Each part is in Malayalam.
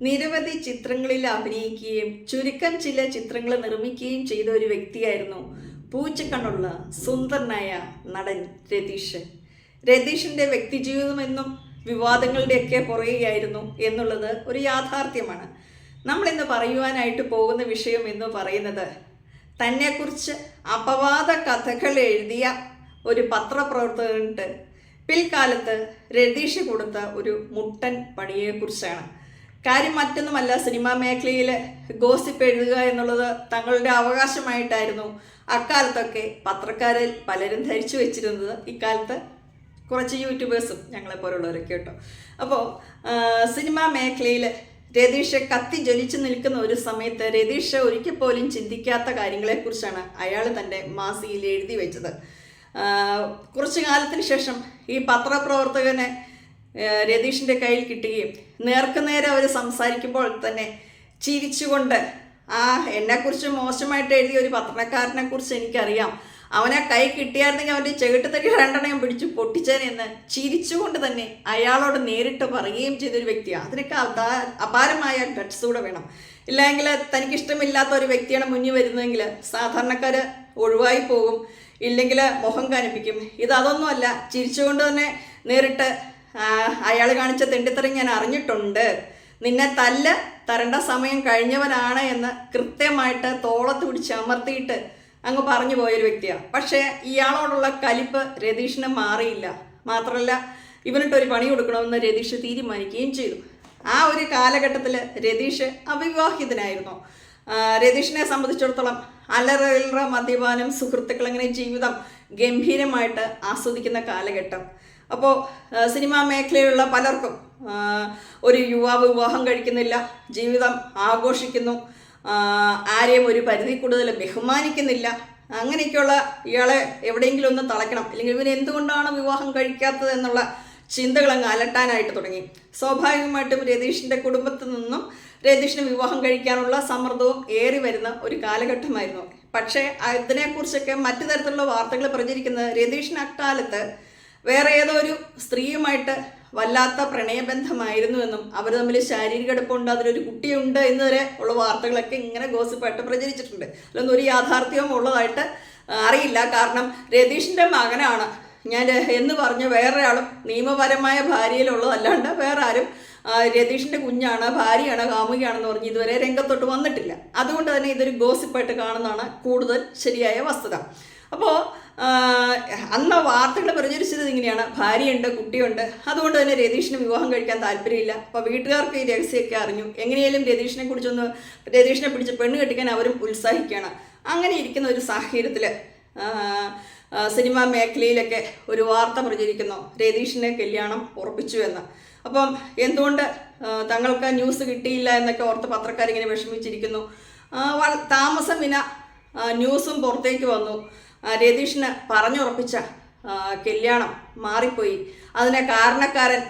നിരവധി ചിത്രങ്ങളിൽ അഭിനയിക്കുകയും ചുരുക്കം ചില ചിത്രങ്ങൾ നിർമ്മിക്കുകയും ചെയ്ത ഒരു വ്യക്തിയായിരുന്നു പൂച്ചക്കണ്ണുള്ള സുന്ദരനായ നടൻ രതീഷ് രതീഷിന്റെ വ്യക്തിജീവിതം എന്നും വിവാദങ്ങളുടെയൊക്കെ പുറകെയായിരുന്നു എന്നുള്ളത് ഒരു യാഥാർത്ഥ്യമാണ്. നമ്മളിന്ന് പറയുവാനായിട്ട് പോകുന്ന വിഷയം എന്ന് പറയുന്നത് തന്നെക്കുറിച്ച് അപവാദ കഥകൾ എഴുതിയ ഒരു പത്രപ്രവർത്തകനുണ്ട്. പിൽക്കാലത്ത് രതീഷ് കൊടുത്ത ഒരു മുട്ടൻ പണിയെക്കുറിച്ചാണ്. കാര്യം മറ്റൊന്നുമല്ല സിനിമാ മേഖലയിൽ ഗോസിപ്പ് എഴുതുക എന്നുള്ളത് തങ്ങളുടെ അവകാശമായിട്ടായിരുന്നു. അക്കാലത്തൊക്കെ പത്രക്കാരിൽ പലരും ധരിച്ചു വെച്ചിരുന്നത് ഇക്കാലത്ത് കുറച്ച് യൂട്യൂബേഴ്സും ഞങ്ങളെ പോലുള്ളവരൊക്കെ കേട്ടോ. അപ്പോൾ സിനിമാ മേഖലയിൽ രതീഷ് കത്തി ജ്വലിച്ചു നിൽക്കുന്ന ഒരു സമയത്ത് രതീഷ് ഒരിക്കൽ പോലും ചിന്തിക്കാത്ത കാര്യങ്ങളെക്കുറിച്ചാണ് അയാൾ തന്റെ മാസികയിൽ എഴുതി വെച്ചത്. കുറച്ചു കാലത്തിന് ശേഷം ഈ പത്രപ്രവർത്തകനെ രതീഷിന്റെ കയ്യിൽ കിട്ടുകയും നേർക്കുനേരെ അവർ സംസാരിക്കുമ്പോൾ തന്നെ ചിരിച്ചുകൊണ്ട് ആ എന്നെക്കുറിച്ച് മോശമായിട്ട് എഴുതിയ ഒരു പത്രക്കാരനെ കുറിച്ച് എനിക്കറിയാം. അവനെ കൈ കിട്ടിയായിരുന്നെങ്കിൽ അവന്റെ ചെകിട്ടത്തടി രണ്ടെണ്ണം പിടിച്ച് പൊട്ടിച്ചേനെന്ന് ചിരിച്ചുകൊണ്ട് തന്നെ അയാളോട് നേരിട്ട് പറയുകയും ചെയ്തൊരു വ്യക്തിയാണ് അതിനൊക്കെ അതാ- അപാരമായ ഗട്ട്സ് കൂടെ വേണം. ഇല്ലെങ്കിൽ തനിക്കിഷ്ടമില്ലാത്ത ഒരു വ്യക്തിയാണ് മുന്നിൽ വരുന്നതെങ്കിൽ സാധാരണക്കാർ ഒഴിവായി പോകും. ഇല്ലെങ്കിൽ മുഖം കാണിപ്പിക്കും ഇത് അതൊന്നുമല്ല. ചിരിച്ചുകൊണ്ട് തന്നെ നേരിട്ട് അയാൾ കാണിച്ച തെണ്ടിത്തരം ഞാൻ അറിഞ്ഞിട്ടുണ്ട്. നിന്നെ തല്ല് തരേണ്ട സമയം കഴിഞ്ഞവനാണ് എന്ന് കൃത്യമായിട്ട് തോളത്ത് പിടിച്ച് അമർത്തിയിട്ട് അങ്ങ് പറഞ്ഞു പോയൊരു വ്യക്തിയാണ് പക്ഷേ ഇയാളോടുള്ള കലിപ്പ് രതീഷിന് മാറിയില്ല. മാത്രമല്ല ഇവനിട്ടൊരു പണി കൊടുക്കണമെന്ന് രതീഷ് തീരുമാനിക്കുകയും ചെയ്തു. ആ ഒരു കാലഘട്ടത്തിൽ രതീഷ് അവിവാഹിതനായിരുന്നു. രതീഷിനെ സംബന്ധിച്ചിടത്തോളം അലറ മദ്യപാനം സുഹൃത്തുക്കൾ അങ്ങനെ ജീവിതം ഗംഭീരമായിട്ട് ആസ്വദിക്കുന്ന കാലഘട്ടം. അപ്പോൾ സിനിമാ മേഖലയിലുള്ള പലർക്കും ഒരു യുവാവ് വിവാഹം കഴിക്കുന്നില്ല ജീവിതം ആഘോഷിക്കുന്നു ആരെയും ഒരു പരിധി കൂടുതൽ ബഹുമാനിക്കുന്നില്ല അങ്ങനെയൊക്കെയുള്ള ഇയാളെ എവിടെയെങ്കിലും ഒന്ന് തളയ്ക്കണം. അല്ലെങ്കിൽ ഇവൻ എന്തുകൊണ്ടാണ് വിവാഹം കഴിക്കാത്തത് എന്നുള്ള ചിന്തകൾ അങ്ങ് അലട്ടാനായിട്ട് തുടങ്ങി. സ്വാഭാവികമായിട്ടും രതീഷിന്റെ കുടുംബത്തിൽ നിന്നും രതീഷിന് വിവാഹം കഴിക്കാനുള്ള സമ്മർദ്ദവും ഏറി വരുന്ന ഒരു കാലഘട്ടമായിരുന്നു. പക്ഷേ അതിനെക്കുറിച്ചൊക്കെ മറ്റു തരത്തിലുള്ള വാർത്തകൾ പ്രചരിക്കുന്നത് രതീഷിന് അക്കാലത്ത് വേറെ ഏതോ ഒരു സ്ത്രീയുമായിട്ട് വല്ലാത്ത പ്രണയബന്ധമായിരുന്നുവെന്നും അവർ തമ്മിൽ ശാരീരിക അടുപ്പമുണ്ട് അതിലൊരു കുട്ടിയുണ്ട് എന്ന് വരെ ഉള്ള വാർത്തകളൊക്കെ ഇങ്ങനെ ഗോസിപ്പായിട്ട് പ്രചരിച്ചിട്ടുണ്ട്. അതിലൊന്നും ഒരു യാഥാർത്ഥ്യവും ഉള്ളതായിട്ട് അറിയില്ല. കാരണം രതീഷിന്റെ മകനാണ്. ഞാൻ എന്ന് പറഞ്ഞ് വേറൊരാളും നിയമപരമായ ഭാര്യയിലുള്ളതല്ലാണ്ട് വേറെ ആരും രതീഷിന്റെ കുഞ്ഞാണ് ഭാര്യയാണ് കാമുകയാണെന്ന് പറഞ്ഞ് ഇതുവരെ രംഗത്തോട്ട് വന്നിട്ടില്ല. അതുകൊണ്ട് തന്നെ ഇതൊരു ഗോസിപ്പായിട്ട് കാണുന്നതാണ് കൂടുതൽ ശരിയായ വസ്തുത. അപ്പോൾ അന്ന് വാർത്തകൾ പ്രചരിച്ചത് ഇങ്ങനെയാണ്. ഭാര്യയുണ്ട് കുട്ടിയുണ്ട്. അതുകൊണ്ട് തന്നെ രതീഷിന് വിവാഹം കഴിക്കാൻ താല്പര്യമില്ല. അപ്പോൾ വീട്ടുകാർക്ക് ഈ രഹസ്യമൊക്കെ അറിഞ്ഞു. എങ്ങനെയാലും രതീഷിനെ കുറിച്ചൊന്ന് രതീഷിനെ പിടിച്ച് പെണ്ണ് കെട്ടിക്കാൻ അവരും ഉത്സാഹിക്കുകയാണ്. അങ്ങനെ ഇരിക്കുന്ന ഒരു സാഹചര്യത്തിൽ സിനിമാ മേഖലയിലൊക്കെ ഒരു വാർത്ത പ്രചരിക്കുന്നു രതീഷിന്റെ കല്യാണം ഉറപ്പിച്ചു എന്ന്. അപ്പം എന്തുകൊണ്ട് തങ്ങൾക്ക് ന്യൂസ് കിട്ടിയില്ല എന്നൊക്കെ ഓർത്ത് പത്രക്കാരിങ്ങനെ വിഷമിച്ചിരിക്കുന്നു. താമസം വിന ന്യൂസും പുറത്തേക്ക് വന്നു. രതീഷിന് പറഞ്ഞുറപ്പിച്ച കല്യാണം മാറിപ്പോയി. അതിനെ കാരണക്കാരൻ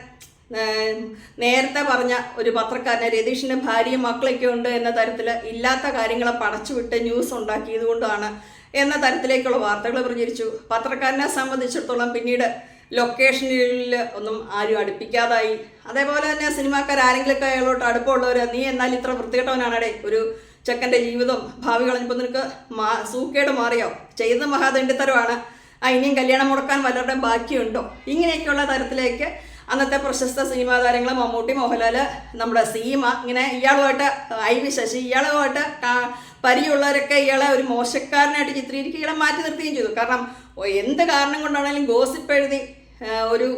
നേരത്തെ പറഞ്ഞ ഒരു പത്രക്കാരനെ രതീഷിന്റെ ഭാര്യയും മക്കളൊക്കെ ഉണ്ട് എന്ന തരത്തിൽ ഇല്ലാത്ത കാര്യങ്ങളെ പടച്ചുവിട്ട് ന്യൂസ് ഉണ്ടാക്കിയത് കൊണ്ടാണ് എന്ന തരത്തിലേക്കുള്ള വാർത്തകൾ പ്രചരിച്ചു. പത്രക്കാരനെ സംബന്ധിച്ചിടത്തോളം പിന്നീട് ലൊക്കേഷനിൽ ഒന്നും ആരും അടുപ്പിക്കാതായി. അതേപോലെ തന്നെ സിനിമാക്കാർ ആരെങ്കിലുമൊക്കെ അയാളോട്ട് അടുപ്പമുള്ളവർ നീ എന്നാൽ ഇത്ര വൃത്തികെട്ടവനാണടേ ഒരു ചെക്കന്റെ ജീവിതം. ഭാവി കളഞ്ഞപ്പോൾ നിനക്ക് മാ സൂക്കേട് മാറിയോ? ചെയ്ത മഹാദണ്ഡിത്തരമാണ്. ആ ഇനിയും കല്യാണം മുടക്കാൻ വല്ലവരുടെയും ബാക്കിയുണ്ടോ ഇങ്ങനെയൊക്കെയുള്ള തരത്തിലേക്ക് അന്നത്തെ പ്രശസ്ത സിനിമാ താരങ്ങൾ മമ്മൂട്ടി മോഹൻലാൽ നമ്മുടെ സീമ ഇങ്ങനെ ഇയാളുമായിട്ട് ഐ വി ശശി ഇയാളുമായിട്ട് പരിയുള്ളവരൊക്കെ ഇയാളെ ഒരു മോശക്കാരനായിട്ട് ചിത്രീകരിക്കുക ഇയാളെ മാറ്റി നിർത്തുകയും ചെയ്തു. കാരണം എന്ത് കാരണം കൊണ്ടാണെങ്കിലും ഗോസിപ്പ് എഴുതി ഒരു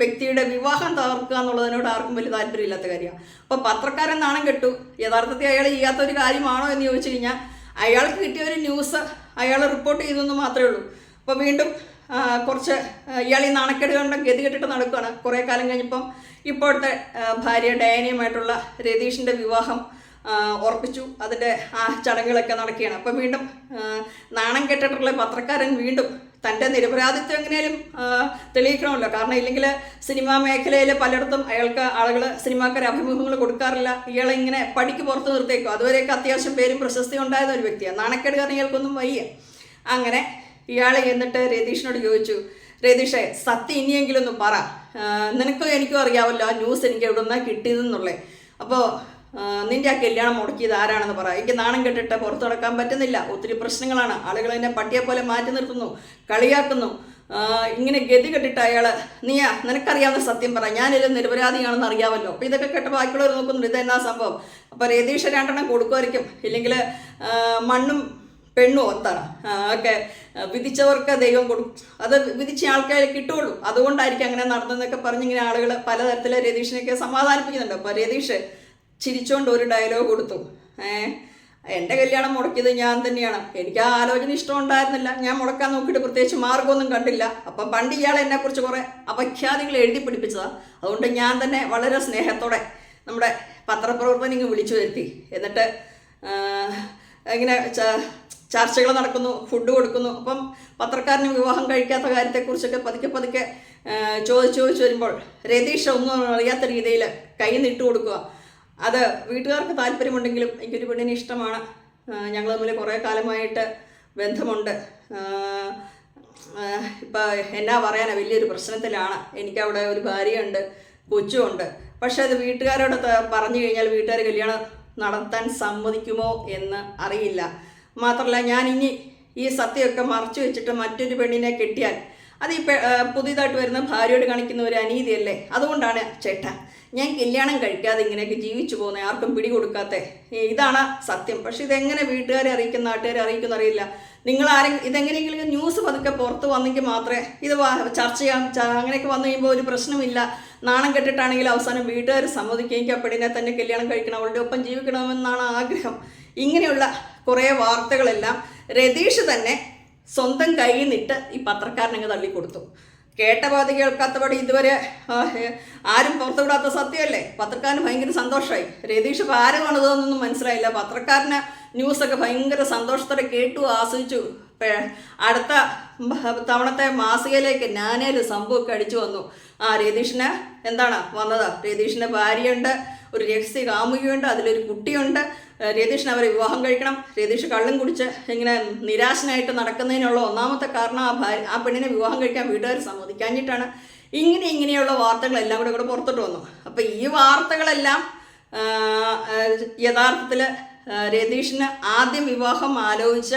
വ്യക്തിയുടെ വിവാഹം തകർക്കുക എന്നുള്ളതിനോട് ആർക്കും വലിയ താല്പര്യമില്ലാത്ത കാര്യമാണ്. അപ്പോൾ പത്രക്കാരൻ നാണം കെട്ടു. യഥാർത്ഥത്തിൽ അയാൾ ചെയ്യാത്ത ഒരു കാര്യമാണോ എന്ന് ചോദിച്ചു കഴിഞ്ഞാൽ അയാൾക്ക് കിട്ടിയ ഒരു ന്യൂസ് അയാൾ റിപ്പോർട്ട് ചെയ്തെന്ന് മാത്രമേ ഉള്ളൂ. അപ്പോൾ വീണ്ടും കുറച്ച് ഇയാൾ ഈ ഗതി കെട്ടിട്ട് നടക്കുകയാണ് കുറേ കാലം കഴിഞ്ഞപ്പം ഇപ്പോഴത്തെ ഭാര്യ ഡയനിയുമായിട്ടുള്ള രതീഷിന്റെ വിവാഹം ഉറപ്പിച്ചു. അതിന്റെ ആ ചടങ്ങുകളൊക്കെ നടക്കുകയാണ്. അപ്പം വീണ്ടും നാണം കെട്ടിട്ടുള്ള പത്രക്കാരൻ വീണ്ടും തന്റെ നിരപരാധിത്വം എങ്ങനെയും തെളിയിക്കണമല്ലോ. കാരണം ഇല്ലെങ്കിൽ സിനിമാ മേഖലയിൽ പലയിടത്തും അയാൾക്ക് ആളുകൾ സിനിമാക്കാരെ അഭിമുഖങ്ങൾ കൊടുക്കാറില്ല. ഇയാളെ ഇങ്ങനെ പടിക്ക് പുറത്ത് നിർത്തിയേക്കും. അതുവരെയൊക്കെ അത്യാവശ്യം പേരും പ്രശസ്തി ഉണ്ടായിരുന്ന ഒരു വ്യക്തിയാണ്. നാണക്കേട് കാരണം ഇയാൾക്കൊന്നും വയ്യ. അങ്ങനെ ഇയാൾ എന്നിട്ട് രതീഷിനോട് ചോദിച്ചു രതീഷേ സത്യം ഇനിയെങ്കിലും ഒന്ന് പറ. നിനക്കോ എനിക്കും അറിയാമല്ലോ ആ ന്യൂസ് എനിക്ക് എവിടെ നിന്നാണ് കിട്ടിയതെന്നുള്ളത് അപ്പോൾ നിന്റെ ആ കല്യാണം മുടക്കിയത് ആരാണെന്ന് പറ. എനിക്ക് നാണം കെട്ടിട്ട് പുറത്തു നടക്കാൻ പറ്റുന്നില്ല. ഒത്തിരി പ്രശ്നങ്ങളാണ്. ആളുകൾ എന്നെ പട്ടിയെ പോലെ മാറ്റി നിർത്തുന്നു കളിയാക്കുന്നു. ഇങ്ങനെ ഗതി കെട്ടിട്ട് അയാൾ നീയാ നിനക്കറിയാവുന്ന സത്യം പറ. ഞാനിതിൽ നിരപരാധിയാണെന്ന് അറിയാമല്ലോ അപ്പം ഇതൊക്കെ കേട്ട ബാക്കിയുള്ളവർ നോക്കുന്നുണ്ട്. ഇതെന്നാ സംഭവം? അപ്പോൾ രതീഷ് രണ്ടെണ്ണം കൊടുക്കുമായിരിക്കും. ഇല്ലെങ്കിൽ മണ്ണും പെണ്ണും ഒത്താണ്. ഒക്കെ വിധിച്ചവർക്ക് ദൈവം കൊടുക്കും. അത് വിധിച്ച ആൾക്കാരെ കിട്ടുള്ളൂ അതുകൊണ്ടായിരിക്കും അങ്ങനെ നടന്നതെന്നൊക്കെ പറഞ്ഞിങ്ങനെ ആളുകൾ പലതരത്തിൽ രതീഷിനെയൊക്കെ സമാധാനിപ്പിക്കുന്നുണ്ട്. അപ്പോൾ രതീഷ് ചിരിച്ചുകൊണ്ട് ഒരു ഡയലോഗ് കൊടുത്തു. ഏഹ് എന്റെ കല്യാണം മുടക്കിയത് ഞാൻ തന്നെയാണ്. എനിക്ക് ആ ആലോചന ഇഷ്ടം ഉണ്ടായിരുന്നില്ല. ഞാൻ മുടക്കാൻ നോക്കിയിട്ട് പ്രത്യേകിച്ച് മാർഗമൊന്നും കണ്ടില്ല. അപ്പം പണ്ട് ഇയാൾ എന്നെക്കുറിച്ച് കുറേ അപഖ്യാതികൾ എഴുതി പിടിപ്പിച്ചതാണ് അതുകൊണ്ട് ഞാൻ തന്നെ വളരെ സ്നേഹത്തോടെ നമ്മുടെ പത്രപ്രവർത്തനം വിളിച്ചു വരുത്തി. എന്നിട്ട് ഇങ്ങനെ ചർച്ചകൾ നടക്കുന്നു ഫുഡ് കൊടുക്കുന്നു. അപ്പം പത്രക്കാരന് വിവാഹം കഴിക്കാത്ത കാര്യത്തെക്കുറിച്ചൊക്കെ പതുക്കെ പതുക്കെ ചോദിച്ചു ചോദിച്ച് വരുമ്പോൾ രതീഷ് ഒന്നും അറിയാത്ത രീതിയിൽ കൈ നിട്ട് കൊടുക്കുക. അത് വീട്ടുകാർക്ക് താല്പര്യമുണ്ടെങ്കിലും എനിക്കൊരു പെണ്ണിനെ ഇഷ്ടമാണ്. ഞങ്ങൾ തമ്മിൽ കുറേ കാലമായിട്ട് ബന്ധമുണ്ട്. ഇപ്പം എന്നാ പറയാനാ വലിയൊരു പ്രശ്നത്തിലാണ്. എനിക്കവിടെ ഒരു ഭാര്യയുണ്ട് കൊച്ചുമുണ്ട്. പക്ഷേ അത് വീട്ടുകാരോട് പറഞ്ഞു കഴിഞ്ഞാൽ വീട്ടുകാർ കല്യാണം നടത്താൻ സമ്മതിക്കുമോ എന്ന് അറിയില്ല. മാത്രമല്ല ഞാൻ ഇനി ഈ സത്യമൊക്കെ മറച്ചു വെച്ചിട്ട് മറ്റൊരു പെണ്ണിനെ കെട്ടിയാൽ. അത് ഈ പുതിയതായിട്ട് വരുന്ന ഭാര്യയോട് കാണിക്കുന്ന ഒരു അനീതിയല്ലേ? അതുകൊണ്ടാണ് ചേട്ടാ ഞാൻ കല്യാണം കഴിക്കാതെ ഇങ്ങനെയൊക്കെ ജീവിച്ചു പോകുന്നത് ആർക്കും പിടി കൊടുക്കാത്ത ഇതാണ് സത്യം. പക്ഷെ ഇതെങ്ങനെ വീട്ടുകാരെ അറിയിക്കും നാട്ടുകാരെ അറിയിക്കുന്ന അറിയില്ല നിങ്ങൾ ആരും ഇതെങ്ങനെയെങ്കിലും ന്യൂസ് പതുക്കെ പുറത്ത് വന്നെങ്കിൽ മാത്രമേ ഇത് ചർച്ച ചെയ്യാം അങ്ങനെയൊക്കെ വന്നു കഴിയുമ്പോൾ ഒരു പ്രശ്നമില്ല. നാണം കെട്ടിട്ടാണെങ്കിൽ അവസാനം വീട്ടുകാർ സമ്മതിക്കുകയും പെണ്ണിനെ തന്നെ കല്യാണം കഴിക്കണം അവളുടെ ഒപ്പം ജീവിക്കണമെന്നാണ് ആഗ്രഹം. ഇങ്ങനെയുള്ള കുറേ വാർത്തകളെല്ലാം രതീഷ് തന്നെ സ്വന്തം കൈയിൽ നിന്നിട്ട് ഈ പത്രക്കാരനങ്ങ് തള്ളിക്കൊടുത്തു. കേട്ട പാതി കേൾക്കാത്തപടി ഇതുവരെ ആരും പുറത്തുവിടാത്ത സത്യമല്ലേ? പത്രക്കാരന് ഭയങ്കര സന്തോഷമായി രതീഷ് ഇപ്പോൾ ആരുമാണിതെന്നൊന്നും മനസ്സിലായില്ല. പത്രക്കാരന് ന്യൂസൊക്കെ ഭയങ്കര സന്തോഷത്തോടെ കേട്ടു ആസ്വദിച്ചു. അടുത്ത തവണത്തെ മാസികയിലേക്ക് ഞാനേൽ സംഭവമൊക്കെ അടിച്ചു വന്നു. ആ രതീഷിന് എന്താണ് വന്നതാ? രതീഷിന്റെ ഭാര്യയുണ്ട് ഒരു രഹസ്യ കാമുകിയുണ്ട് അതിലൊരു കുട്ടിയുണ്ട്. രതീഷിന് അവരെ വിവാഹം കഴിക്കണം. രതീഷ് കള്ളും കുടിച്ച് ഇങ്ങനെ നിരാശനായിട്ട് നടക്കുന്നതിനുള്ള ഒന്നാമത്തെ കാരണം ആ ഭാര്യ ആ പെണ്ണിനെ വിവാഹം കഴിക്കാൻ വീട്ടുകാർ സമ്മതിക്കാഞ്ഞിട്ടാണ്. ഇങ്ങനെ ഇങ്ങനെയുള്ള വാർത്തകളെല്ലാം കൂടെ കൂടെ പുറത്തോട്ട് വന്നു. അപ്പോൾ ഈ വാർത്തകളെല്ലാം യഥാർത്ഥത്തിൽ രതീഷിന് ആദ്യം വിവാഹം ആലോചിച്ച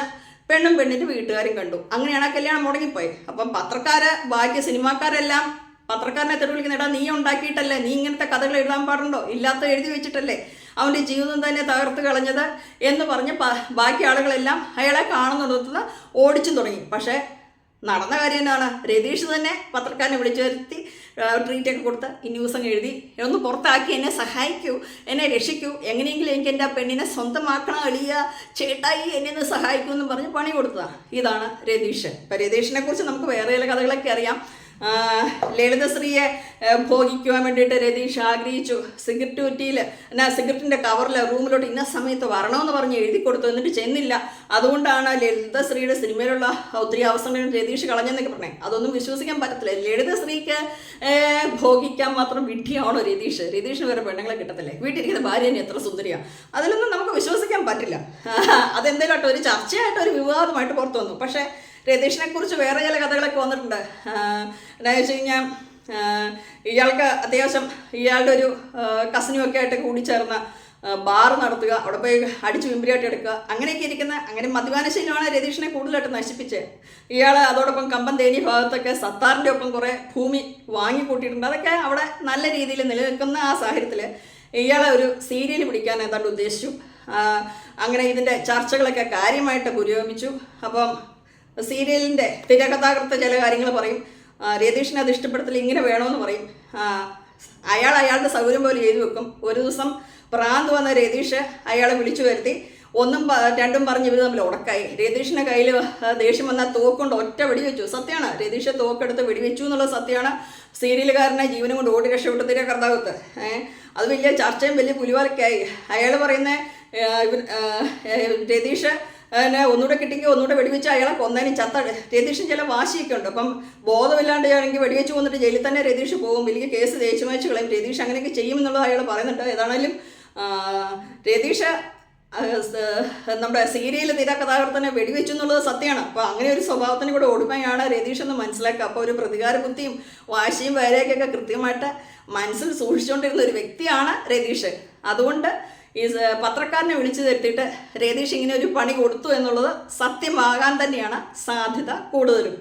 പെണ്ണും പെണ്ണിന്റെ വീട്ടുകാരും കണ്ടു. അങ്ങനെയാണ് ആ കല്യാണം മുടങ്ങിപ്പോയി അപ്പം പത്രക്കാർ ബാക്കി സിനിമാക്കാരെല്ലാം പത്രക്കാരനെ തെരുവിളിക്കുന്ന എടാ നീ ഉണ്ടാക്കിയിട്ടല്ലേ? നീ ഇങ്ങനത്തെ കഥകൾ എഴുതാൻ പാടുണ്ടോ? ഇല്ലാത്ത എഴുതി വെച്ചിട്ടല്ലേ? അവന്റെ ജീവിതം തന്നെ തകർത്ത് കളഞ്ഞത് എന്ന് പറഞ്ഞ് ബാക്കി ആളുകളെല്ലാം അയാളെ കാണുന്നിടത്തുനിന്ന് ഓടിച്ചു തുടങ്ങി. പക്ഷേ നടന്ന കാര്യം എന്നാണ് രതീഷ് തന്നെ പത്രക്കാരനെ വിളിച്ചു വരുത്തി ട്രീറ്റൊക്കെ കൊടുത്ത് ഈ ന്യൂസ് അങ്ങ് എഴുതി. ഒന്ന് പുറത്താക്കി എന്നെ സഹായിക്കൂ എന്നെ രക്ഷിക്കൂ. എങ്ങനെയെങ്കിലും എനിക്ക് എന്റെ ആ പെണ്ണിനെ സ്വന്തമാക്കണം എളിയ ചേട്ടായി എന്നെ ഒന്ന് സഹായിക്കൂ എന്ന് പറഞ്ഞ് പണി കൊടുത്തതാണ് ഇതാണ് രതീഷ്. ഇപ്പം രതീഷിനെ കുറിച്ച് നമുക്ക് വേറെ ചില കഥകളൊക്കെ അറിയാം. ലളിതശ്രീയെ ഭോഗിക്കുവാൻ വേണ്ടിയിട്ട് രതീഷ് ആഗ്രഹിച്ചു. സിഗരറ്റ് കുറ്റിയിൽ എന്നാ സിഗരറ്റിന്റെ കവറിൽ റൂമിലോട്ട് ഇന്ന സമയത്ത് വരണമെന്ന് പറഞ്ഞ് എഴുതി കൊടുത്തു എന്നിട്ട് ചെന്നില്ല. അതുകൊണ്ടാണ് ലളിതശ്രീയുടെ സിനിമയിലുള്ള ഒത്തിരി അവസരങ്ങൾ രതീഷ് കളഞ്ഞെന്നൊക്കെ പറഞ്ഞേ. അതൊന്നും വിശ്വസിക്കാൻ പറ്റത്തില്ല. ലളിതശ്രീക്ക് ഭോഗിക്കാൻ മാത്രം വിഡ്ഢിയാണോ രതീഷ്? രതീഷിന് വേറെ പെണ്ണുങ്ങളെ കിട്ടത്തില്ലേ? വീട്ടിലിരിക്കുന്ന തന്നെ എത്ര സുന്ദരിയാണ് അതിലൊന്നും നമുക്ക് വിശ്വസിക്കാൻ പറ്റില്ല. അതെന്തേലും ആട്ടോ ഒരു ചർച്ചയായിട്ട് ഒരു വിവാദമായിട്ട് പുറത്തു വന്നു. പക്ഷേ രതീഷിനെ കുറിച്ച് വേറെ ചില കഥകളൊക്കെ വന്നിട്ടുണ്ട്. എന്താ വെച്ച് കഴിഞ്ഞാൽ ഇയാൾക്ക് അത്യാവശ്യം ഇയാളുടെ ഒരു കസിനും ഒക്കെ ആയിട്ട് കൂടിച്ചേർന്ന ബാർ നടത്തുക അവിടെ പോയി അടിച്ച് വിമ്പരിയായിട്ട് എടുക്കുക അങ്ങനെയൊക്കെ ഇരിക്കുന്ന അങ്ങനെ മദ്യപാനശീലമാണ് രതീഷിനെ കൂടുതലായിട്ട് നശിപ്പിച്ചത് ഇയാൾ അതോടൊപ്പം കമ്പം തേനി ഭാഗത്തൊക്കെ സത്താറിന്റെ ഒപ്പം കുറേ ഭൂമി വാങ്ങിക്കൂട്ടിയിട്ടുണ്ട്. അതൊക്കെ അവിടെ നല്ല രീതിയിൽ നിലനിൽക്കുന്ന ആ സാഹചര്യത്തിൽ ഇയാളെ ഒരു സീരിയൽ പിടിക്കാൻ ഏതാണ്ട് ഉദ്ദേശിച്ചു. അങ്ങനെ ഇതിന്റെ ചർച്ചകളൊക്കെ കാര്യമായിട്ട് പുരോഗമിച്ചു. അപ്പം സീരിയലിന്റെ തിരകഥാകൃത്ത് ചില കാര്യങ്ങൾ പറയും. രതീഷിനെ അത് ഇഷ്ടപ്പെടുത്തൽ ഇങ്ങനെ വേണമെന്ന് പറയും. അയാൾ അയാളുടെ സൗകര്യം പോലെ എഴുതി വെക്കും. ഒരു ദിവസം പ്രാന്ത് വന്ന രതീഷ് അയാളെ വിളിച്ചു വരുത്തി. ഒന്നും രണ്ടും പറഞ്ഞ് ഇവർ തമ്മിൽ ഉടക്കായി രതീഷിന്റെ കയ്യിൽ ദേഷ്യം വന്നാൽ തോക്കൊണ്ട് ഒറ്റ വെടിവെച്ചു സത്യമാണ് രതീഷ് തോക്കെടുത്ത് വെടിവെച്ചു എന്നുള്ള സത്യമാണ് സീരിയലുകാരനെ ജീവനും കൊണ്ട് ഓടി രക്ഷപ്പെട്ടതിന്റെ കർത്താവത്ത് അത് വലിയ ചർച്ചയും വലിയ പുലിവാലൊക്കെയായി അയാൾ പറയുന്ന രതീഷ് എന്നെ ഒന്നുകൂടെ കിട്ടിയെങ്കിൽ ഒന്നുകൂടെ വെടിവെച്ച് അയാളെ കൊന്നതിന് ചത്ത രതീഷിന് ചില വാശിയൊക്കെ ഉണ്ട് അപ്പം ബോധമില്ലാണ്ട് ആണെങ്കിൽ വെടിവെച്ച് കൊന്നിട്ട് ജയിലിൽ തന്നെ രതീഷ് പോകും. വലിയ കേസ് മാച്ച് കളയും. രതീഷ് അങ്ങനെയൊക്കെ ചെയ്യുമെന്നുള്ളത് അയാൾ പറയുന്നുണ്ട്. ഏതാണേലും രതീഷ് നമ്മുടെ സീരിയൽ തിരക്കഥാകൃത്തനെ വെടിവെച്ചു എന്നുള്ളത് സത്യമാണ്. അപ്പോൾ അങ്ങനെ ഒരു സ്വഭാവത്തിന് കൂടെ ഒടുമയാണ് രതീഷ് എന്ന് മനസ്സിലാക്കുക. അപ്പോൾ ഒരു പ്രതികാര ബുദ്ധിയും വാശിയും വരെയൊക്കെ കൃത്യമായിട്ട് മനസ്സിൽ സൂക്ഷിച്ചുകൊണ്ടിരുന്ന ഒരു വ്യക്തിയാണ് രതീഷ്. അതുകൊണ്ട് ഈ പത്രക്കാരനെ വിളിച്ചു വരുത്തിയിട്ട് രതീഷ് ഇങ്ങനെ ഒരു പണി കൊടുത്തു എന്നുള്ളത് സത്യമാകാൻ തന്നെയാണ് സാധ്യത കൂടുതലും.